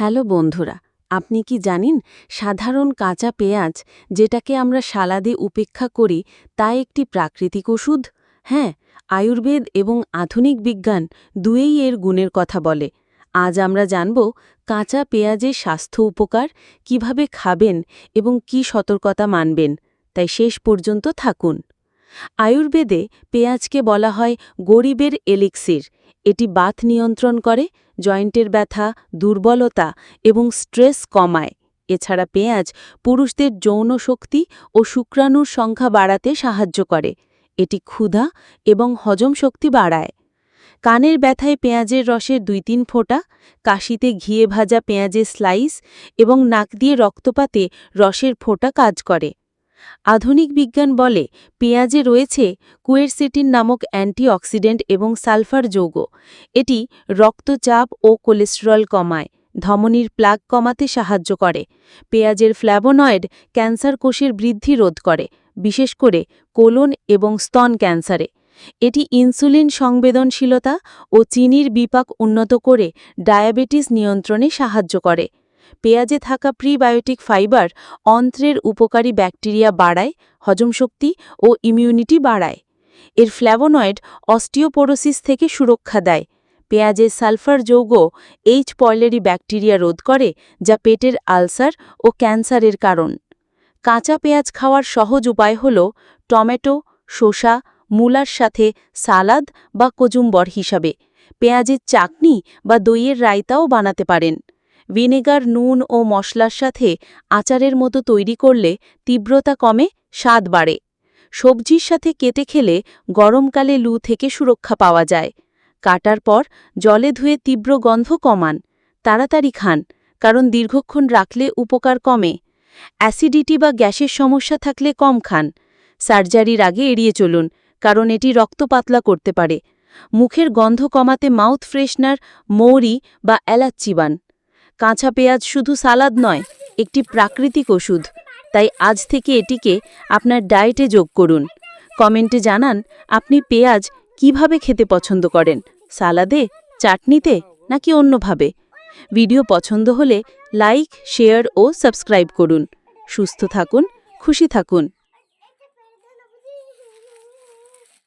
Hello বন্ধুরা, আপনি কি জানেন সাধারণ কাঁচা পেঁয়াজ যেটাকে আমরা সালাদে উপেক্ষা করি, তা একটি প্রাকৃতিক ওষুধ? হ্যাঁ আয়ুর্বেদ এবং আধুনিক বিজ্ঞান দুয়েই এর গুণের কথা বলে। আজ আমরা জানব কাঁচা পেঁয়াজের স্বাস্থ্য উপকার, কীভাবে খাবেন এবং কি সতর্কতা মানবেন। তাই শেষ পর্যন্ত থাকুন। আয়ুর্বেদে পেঁয়াজকে বলা হয় গরিবের এলিক্সির। এটি বাত নিয়ন্ত্রণ করে, জয়েন্টের ব্যথা, দুর্বলতা এবং স্ট্রেস কমায়। এছাড়া পেঁয়াজ পুরুষদের যৌন শক্তি ও শুক্রাণুর সংখ্যা বাড়াতে সাহায্য করে। এটি ক্ষুধা এবং হজম শক্তি বাড়ায়। কানের ব্যথায় পেঁয়াজের রসের দুই তিন ফোঁটা, কাশিতে ঘিয়ে ভাজা পেঁয়াজের স্লাইস এবং নাক দিয়ে রক্তপাতে রসের ফোঁটা কাজ করে। আধুনিক বিজ্ঞান বলে পেঁয়াজে রয়েছে কুয়েরসিটিন নামক অ্যান্টিঅক্সিডেন্ট এবং সালফার যৌগ। এটি রক্তচাপ ও কোলেস্টেরল কমায়, ধমনীর প্লাগ কমাতে সাহায্য করে। পেঁয়াজের ফ্ল্যাবোনয়েড ক্যান্সার কোষের বৃদ্ধি রোধ করে, বিশেষ করে কোলন এবং স্তন ক্যান্সারে। এটি ইনসুলিন সংবেদনশীলতা ও চিনির বিপাক উন্নত করে ডায়াবেটিস নিয়ন্ত্রণে সাহায্য করে। পেঁয়াজে থাকা প্রিবায়োটিক ফাইবার অন্ত্রের উপকারী ব্যাকটেরিয়া বাড়ায় হজমশক্তি ও ইমিউনিটি বাড়ায়। এর ফ্ল্যাভোনয়েড অস্টিওপোরোসিস থেকে সুরক্ষা দেয়। পেঁয়াজের সালফার যৌগ এইচ পয়লেরি ব্যাকটেরিয়া রোধ করে, যা পেটের আলসার ও ক্যান্সারের কারণ। কাঁচা পেঁয়াজ খাওয়ার সহজ উপায় হল টমেটো, শসা, মূলার সাথে সালাদ বা কজুম্বর হিসাবে। পেঁয়াজের চাটনি বা দইয়ের রায়তাও বানাতে পারেন। ভিনেগার, নুন ও মশলার সাথে আচারের মতো তৈরি করলে তীব্রতা কমে, স্বাদ বাড়ে। সবজির সাথে কেটে খেলে গরমকালে লু থেকে সুরক্ষা পাওয়া যায়। কাটার পর জলে ধুয়ে তীব্র গন্ধ কমান, তাড়াতাড়ি খান, কারণ দীর্ঘক্ষণ রাখলে উপকার কমে। অ্যাসিডিটি বা গ্যাসের সমস্যা থাকলে কম খান। সার্জারির আগে এড়িয়ে চলুন, কারণ এটি রক্ত পাতলা করতে পারে। মুখের গন্ধ কমাতে মাউথ ফ্রেশনার, মৌরি বা এলাচ চিবান কাঁচা পেঁয়াজ শুধু সালাদ নয়, একটি প্রাকৃতিক ওষুধ। তাই আজ থেকে এটিকে আপনার ডায়েটে যোগ করুন। কমেন্টে জানান, আপনি পেঁয়াজ কীভাবে খেতে পছন্দ করেন? সালাদে, চাটনিতে, নাকি অন্যভাবে? ভিডিও পছন্দ হলে লাইক, শেয়ার ও সাবস্ক্রাইব করুন। সুস্থ থাকুন, খুশি থাকুন।